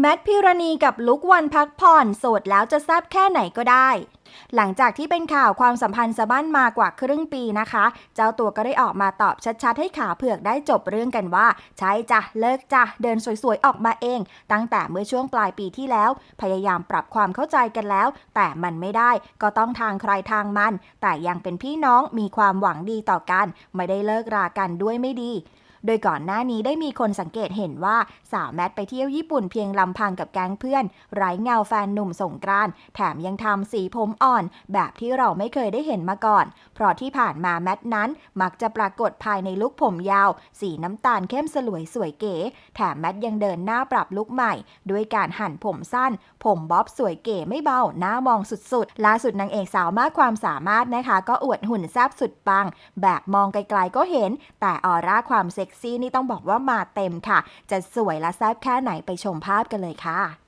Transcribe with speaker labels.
Speaker 1: แมทพิรณีกับลุกวันพักผ่อนโสดแล้วจะแซบแค่ไหนก็ได้ หลังจากที่เป็นข่าวความสัมพันธ์สะบั้นมากว่าครึ่งปีนะคะ เจ้าตัวก็ได้ออกมาตอบชัดๆ ให้ขาเผือกได้จบเรื่องกันว่า ใช่จ้ะเลิกจ้ะเดินสวยๆ ออกมาเอง ตั้งแต่เมื่อช่วงปลายปีที่แล้ว พยายามปรับความเข้าใจกันแล้ว แต่มันไม่ได้ก็ต้องทางใครทางมัน แต่ยังเป็นพี่น้องมีความหวังดีต่อกัน ไม่ได้เลิกรากันด้วยไม่ดี โดยก่อนหน้านี้ได้มีคนสังเกตเห็นว่าสาวแมทไปเที่ยวญี่ปุ่นเพียงลำพังกับแก๊งเพื่อน ไร้เงาแฟนหนุ่มสงกรานแถมยังทำสีผมอ่อน แบบที่เราไม่เคยได้เห็นมาก่อน เพราะที่ผ่านมาแมทนั้นมักจะปรากฏภายในลุคผมยาว สีน้ำตาลเข้มสลวยสวยเก๋ แถมแมทยังเดินหน้าปรับลุคใหม่ ด้วยการหั่นผมสั้น ผมบ๊อบสวยเก๋ไม่เบาหน้ามองสุดๆ ล่าสุดนางเอกสาวมากความสามารถนะคะ ก็อวดหุ่นแซบสุดปัง แบบมองไกลๆก็เห็น แต่ออร่าความเซ็กซี่นี่ต้องบอกว่ามาเต็มค่ะ จะสวยและแซ่บแค่ไหนไปชมภาพกันเลยค่ะ